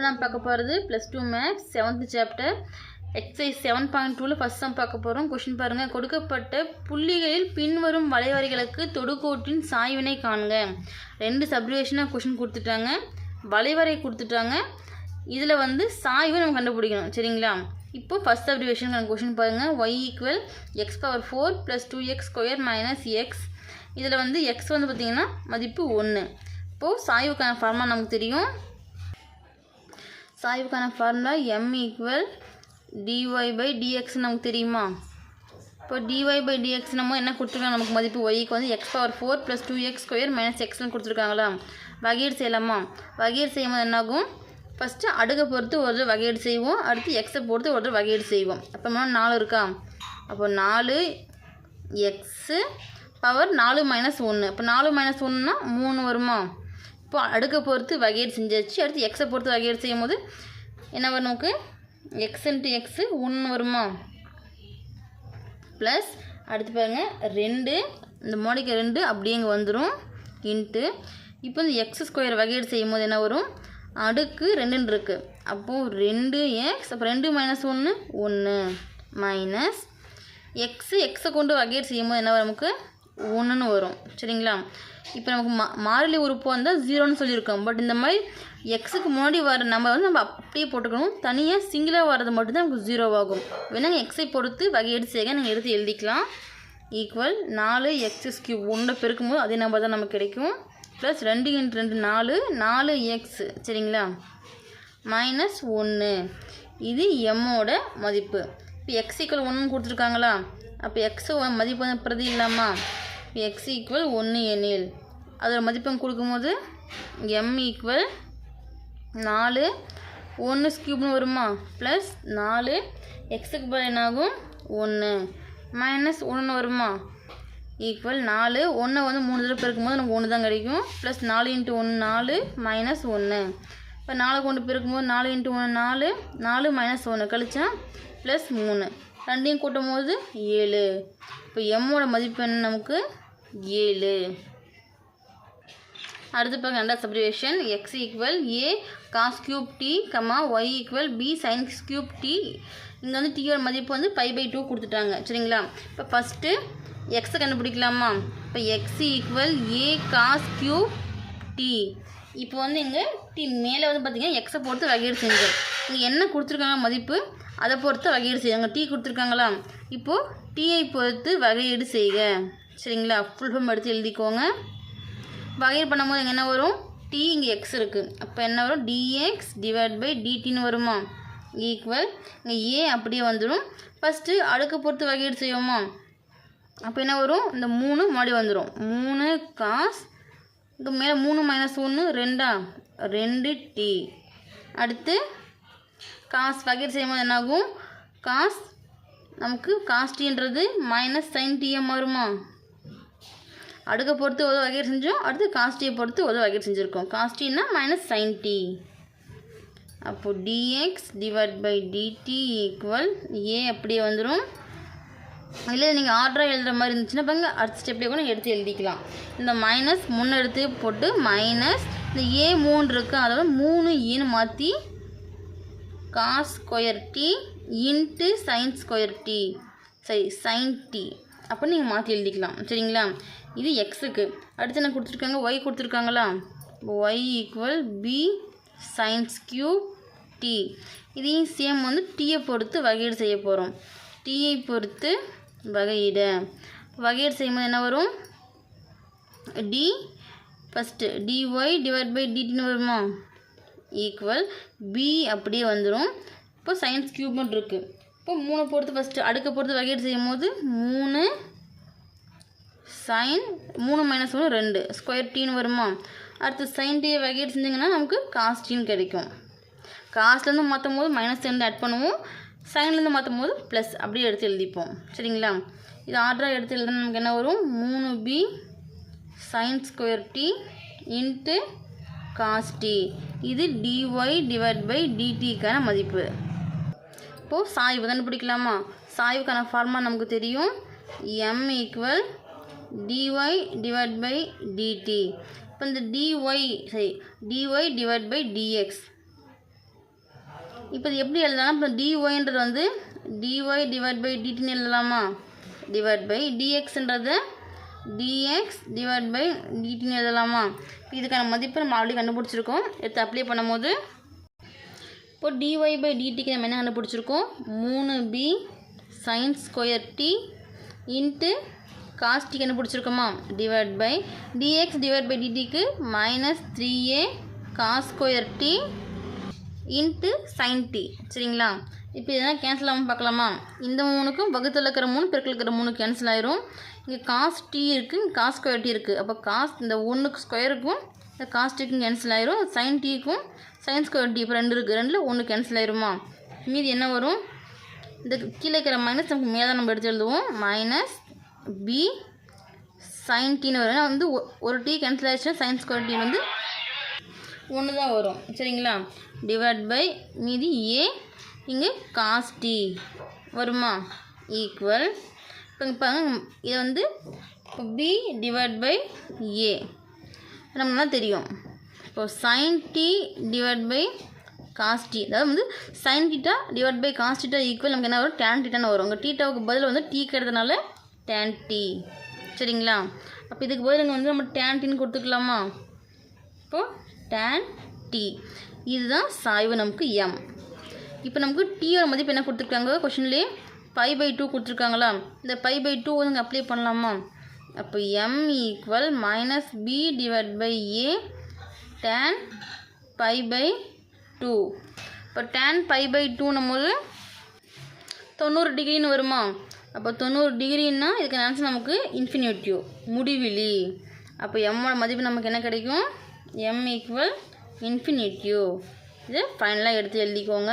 இப்போ நம்ம பார்க்க போகிறது plus two maths seventh chapter exercise seven point டூவில் ஃபஸ்ட் சம் பார்க்க போகிறோம் கொஷின் பாருங்கள் கொடுக்கப்பட்ட புள்ளிகளில் பின்வரும் வளைவரைகளுக்கு தொடுகோட்டின் சாய்வினை காண்க. ரெண்டு சப்ரிவேஷனாக கொஷின் கொடுத்துட்டாங்க. வளைவரை கொடுத்துட்டாங்க. இதில் வந்து சாய்வை நம்ம கண்டுபிடிக்கணும். சரிங்களா? இப்போ ஃபஸ்ட் சப்டிவேஷன் கொஷின் பாருங்கள் y equal x power four plus two x square minus x இதில் வந்து எக்ஸ் வந்து பார்த்திங்கன்னா மதிப்பு ஒன்று இப்போது சாய்வுக்கான ஃபார்மாக நமக்கு தெரியும். சாய்வுக்கான formula m equal dy by dx நமக்கு தெரியுமா? இப்போ டிஒய் பை டிஎக்ஸ் நம்ம என்ன கொடுத்துருக்காங்க நமக்கு மதிப்பு ஒய்க்கு வந்து x power four plus two x square minus எக்ஸ்னு கொடுத்துருக்காங்களா? வகையீடு செய்யலாமா? வகையீடு செய்யும்போது என்னாகும்? ஃபஸ்ட்டு அடுகை பொறுத்து ஒரு தடவை வகையீடு செய்வோம். அடுத்து எக்ஸை பொறுத்து ஒரு தடவை வகையீடு செய்வோம். அப்போ நாலு இருக்கா? அப்போ நாலு எக்ஸு பவர் நாலு மைனஸ் ஒன்று இப்போ நாலு மைனஸ் ஒன்றுனா மூணு வருமா? இப்போ அடுக்கை பொறுத்து வகையீடு செஞ்சாச்சு. அடுத்து எக்ஸை பொறுத்து வகையீடு செய்யும் போது என்ன வரும் நமக்கு? எக்ஸ் இன்ட்டு எக்ஸு ஒன்று வருமா? ப்ளஸ் அடுத்து பாருங்கள் ரெண்டு இந்த மோடிக்கு ரெண்டு அப்படியே இங்கே வந்துடும் இன்ட்டு இப்போ இந்த எக்ஸ் ஸ்கொயர் வகையீடு செய்யும் போது என்ன வரும்? அடுக்கு ரெண்டுன்னு இருக்குது அப்போது ரெண்டு எக்ஸ் அப்போ ரெண்டு மைனஸ் ஒன்று ஒன்று மைனஸ் எக்ஸு எக்ஸை கொண்டு வகையீடு செய்யும்போது என்ன வரும் நமக்கு? ஒன்றுன்னு வரும். சரிங்களா? இப்போ நமக்கு மா மாறிலி உறுப்பு வந்தால் ஜீரோன்னு சொல்லியிருக்கோம். பட் இந்த மாதிரி எக்ஸுக்கு முன்னாடி வர நம்ம வந்து நம்ம அப்படியே போட்டுக்கணும். தனியாக சிங்கிளாக வர்றது மட்டும்தான் நமக்கு ஜீரோ ஆகும். எக்ஸை பொறுத்து வகையீடு செய்ய நீங்கள் எடுத்து எழுதிக்கலாம். ஈக்குவல் நாலு எக்ஸஸ் கியூப் ஒன்றை பெருக்கும்போது அதே நம்பர் தான் நமக்கு கிடைக்கும். ப்ளஸ் ரெண்டு இன்ட் ரெண்டு நாலு நாலு எக்ஸ் சரிங்களா? மைனஸ் ஒன்று இது எம்மோட மதிப்பு. இப்போ எக்ஸ் ஈக்குவல் ஒன்றுன்னு கொடுத்துருக்காங்களா? அப்போ எக்ஸு மதிப்பு வந்து பிரதி இல்லாமா எக்ஸ் ஈக்குவல் ஒன்று எனில். அதோடய மதிப்பெண் கொடுக்கும்போது எம் ஈக்குவல் நாலு. ஒன்று ஸ்கியூப்னு வருமா? ப்ளஸ் நாலு. எக்ஸுக்கு பதில் என்னாகும்? ஒன்று மைனஸ் ஒன்று வருமா? ஈக்குவல் நாலு. ஒன்றை வந்து மூணு தடவை பெருக்கும்போது நமக்கு ஒன்று தான் கிடைக்கும். ப்ளஸ் நாலு இன்ட்டு ஒன்று நாலு மைனஸ் ஒன்று இப்போ நாலு கொண்டு பெருக்கும்போது நாலு இன்ட்டு ஒன்று நாலு நாலு மைனஸ் ஒன்று கழிச்சா ப்ளஸ் மூணு. ரெண்டையும் கூட்டும் போது ஏழு. இப்போ எம்மோட மதிப்பு என்ன நமக்கு ஏழு. அடுத்து பாருங்க ரெண்டாவது subdivision x equal a cos cube t comma y equal b sines cube t இங்கே வந்து டீயோட மதிப்பு வந்து பை பை டூ கொடுத்துட்டாங்க சரிங்களா? இப்போ ஃபஸ்ட்டு எக்ஸை கண்டுபிடிக்கலாமா? இப்போ x equal a cos cube t இப்போ வந்து இங்கே டி மேலே வந்து பார்த்தீங்கன்னா எக்ஸை பொறுத்து வகையீடு செய்யுங்க இங்கே என்ன கொடுத்துருக்காங்க மதிப்பு? அதை பொறுத்து வகையீடு செய்யுங்க. டீ கொடுத்துருக்காங்களா? இப்போது டீயை பொறுத்து வகையீடு செய்க. சரிங்களா? ஃபுல் ஃபார்ம் எடுத்து எழுதிக்கோங்க. வகையர் பண்ணும்போது இங்கே என்ன வரும்? டி இங்கே எக்ஸ் இருக்குது அப்போ என்ன வரும்? டிஎக்ஸ் டிவைட் பை டிடின்னு வருமா? ஈக்குவல் இங்கே ஏ அப்படியே வந்துடும் ஃபஸ்ட்டு அடுக்கு பொறுத்து வகையீடு செய்வோமா? அப்போ என்ன வரும்? இந்த மூணு மாடி வந்துடும் மூணு காஸ் இங்கே மேலே மூணு மைனஸ் ஒன்று ரெண்டா? ரெண்டு டி அடுத்து காஸ் வகையீடு செய்யும்போது என்னாகும்? காஸ் நமக்கு காஸ் டீன்றது மைனஸ் சைன் டிஎம் வருமா அடுக்கை பொறுத்து ஒரு வகையை செஞ்சோம் அடுத்து காஸ்டியை பொறுத்து ஒரு வகையை செஞ்சுருக்கோம். காஸ்டின்னா மைனஸ் சைன் டி அப்போது dx divide by dt equal a அப்படியே வந்துடும் இல்லை நீங்கள் ஆர்டராக எழுதுகிற மாதிரி இருந்துச்சுன்னா பாருங்க அடுத்த ஸ்டெப்லேயே கூட எடுத்து எழுதிக்கலாம். இந்த மைனஸ் முன்னே எடுத்து போட்டு மைனஸ் இந்த ஏ மூணு இருக்குது அதோட மூணு ஏன்னு மாற்றி cos square t into sin square t சரி சைன் டி அப்போ நீங்கள் மாற்றி எழுதிக்கலாம். சரிங்களா? இது எக்ஸுக்கு அடுத்து என்ன கொடுத்துருக்காங்க? ஒய் கொடுத்துருக்காங்களா? Y equal b sines cube t இதையும் சேம் வந்து டீயை பொறுத்து வகையீடு செய்ய போகிறோம் டீயை பொறுத்து வகையீடு. வகையீடு செய்யும்போது என்ன வரும்? T first dy divide by டிடின்னு வருமா? ஈக்குவல் பி அப்படியே வந்துடும் இப்போ சயின்ஸ் கியூப்னு இருக்குது இப்போ மூணை பொறுத்து ஃபஸ்ட்டு அடுக்க பொறுத்து வகையீடு செய்யும் போது மூணு சைன் மூணு மைனஸ் ஒன்று ரெண்டு. ஸ்கொயர் டீன்னு வருமா? அடுத்து சைன் டீயை வகையீடு செஞ்சிங்கன்னா நமக்கு காஸ் டீன்னு கிடைக்கும். காஸ்ட்லேருந்து மாற்றும் போது மைனஸ் ரெண்டு ஆட் பண்ணுவோம். சைன்லேருந்து மாற்றும் போது ப்ளஸ் அப்படியே எடுத்து எழுதிப்போம். சரிங்களா? இது ஆர்டராக எடுத்து எழுதுனா நமக்கு என்ன வரும்? மூணு b sin square t into cos t இது டிஒய் டிவைட் பை டிடிக்கான மதிப்பு. இப்போது சாய்வு கண்டுபிடிக்கலாமா? சாய்வுக்கான ஃபார்முலா நமக்கு தெரியும். M equal dy divide by dt இப்போ இந்த டிஒய் சரி டிஒய் டிவைட் பை டிஎக்ஸ் இப்போ இது எப்படி எழுதலாம்? இப்போ dyன்றது வந்து dy டிவைட் பை டிடின்னு எழுதலாமா? டிவைட் பை dxன்றது டிஎக்ஸ் டிவைட் பை டிடின்னு எழுதலாமா? இதுக்கான மதிப்பு நம்ம ஆல்ரெடி கண்டுபிடிச்சிருக்கோம். எடுத்து அப்ளை பண்ணும்போது இப்போ டிஒய் பை டிடிக்கு நம்ம என்ன கண்டுபிடிச்சிருக்கோம்? மூணு b sin square t into cos t கண்டுபிடிச்சிருக்கோமா divide by dx divide by டிடிக்கு minus three a cos square t into sin t சரிங்களா? இப்போ இதெல்லாம் கேன்சல் ஆகும் பார்க்கலாமா? இந்த மூணுக்கும் வகுத்தில் இருக்கிற மூணு பெருக்கில் இருக்கிற மூணு கேன்சல் ஆயிரும். இங்கே காஸ் டி இருக்குது இங்கே காஸ் ஸ்கொயர் டி இருக்குது அப்போ காஸ் இந்த ஒன்றுக்கு ஸ்கொயருக்கும் இந்த காஸ் டிக்கும் கேன்சல் ஆயிரும். சைன் டீக்கும் சைன் ஸ்கொயர் டி இப்போ ரெண்டு இருக்குது ரெண்டில் ஒன்று கேன்சல் ஆயிருமா? மீதி என்ன வரும்? இந்த கீழே இருக்கிற மைனஸ் நமக்கு மேலே நம்ம எடுத்து எழுதுவோம். மைனஸ் பி சைன் டின்னு வரும். வந்து ஒரு டீ கேன்சல் ஆயிடுச்சுன்னா சைன் ஸ்கொயர் டி வந்து ஒன்று தான் வரும். சரிங்களா? டிவைட் பை மீதி ஏ இங்கே காஸ் டி வருமா? ஈக்குவல் இப்போ இங்கே பாருங்க இது வந்து பி டிவைட் பை ஏ நமக்கு தெரியும். இப்போ sin t divide by cos t அதாவது வந்து sin theta divide by cos theta equal நமக்கு என்ன வரும்? டேன் டீட்டான்னு வரும். உங்கள் டீட்டாவுக்கு பதில் வந்து டீ கிடைக்கிறதுனால டேன் டி சரிங்களா? அப்போ இதுக்கு போய் நாங்கள் வந்து நம்ம டேன்டின்னு கொடுத்துக்கலாமா? இப்போ டேன் டி இதுதான் சாய்வு நமக்கு எம் இப்போ நமக்கு டீயோட மதிப்பு என்ன கொடுத்துருக்காங்க? கொஷின்லேயே பை பை டூ கொடுத்துருக்காங்களா? இந்த பை பை டூ வந்து அப்ளை பண்ணலாமா? அப்போ m equal minus b divide by a tan pi by two இப்போ டேன் பை பை டூன்னும் போது தொண்ணூறு டிகிரின்னு வருமா? அப்போ தொண்ணூறு டிகிரின்னா இதுக்கு ஆன்சர் நமக்கு இன்ஃபினிட்டிவ் முடிவிலி. அப்போ எம்மோட மதிப்பு நமக்கு என்ன கிடைக்கும்? எம் ஈக்குவல் இன்ஃபினிட்டிவ் இது ஃபைனலாக எடுத்து எழுதிக்கோங்க.